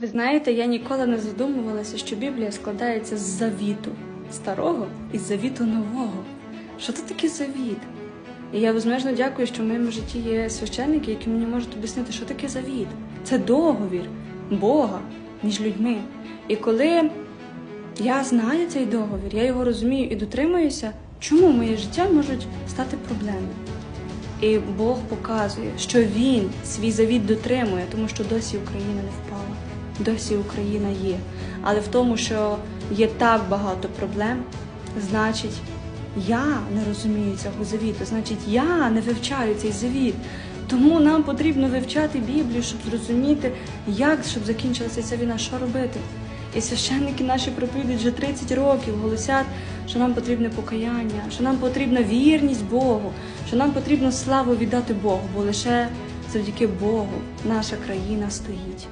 Ви знаєте, я ніколи не задумувалася, що Біблія складається з завіту старого і з завіту нового. Що це таке завіт? І я безмежно дякую, що в моєму житті є священники, які мені можуть об'яснити, що таке завіт. Це договір Бога між людьми. І коли я знаю цей договір, я його розумію і дотримуюся, чому моє життя можуть стати проблеми. І Бог показує, що Він свій завіт дотримує, тому що досі Україна не впала, досі Україна є. Але в тому, що є так багато проблем, значить, я не розумію цього завіту, значить, я не вивчаю цей завіт. Тому нам потрібно вивчати Біблію, щоб зрозуміти, як щоб закінчилася ця війна, що робити. І священники наші проповідують вже 30 років, голосять, що нам потрібне покаяння, що нам потрібна вірність Богу, що нам потрібно славу віддати Богу, бо лише завдяки Богу наша країна стоїть.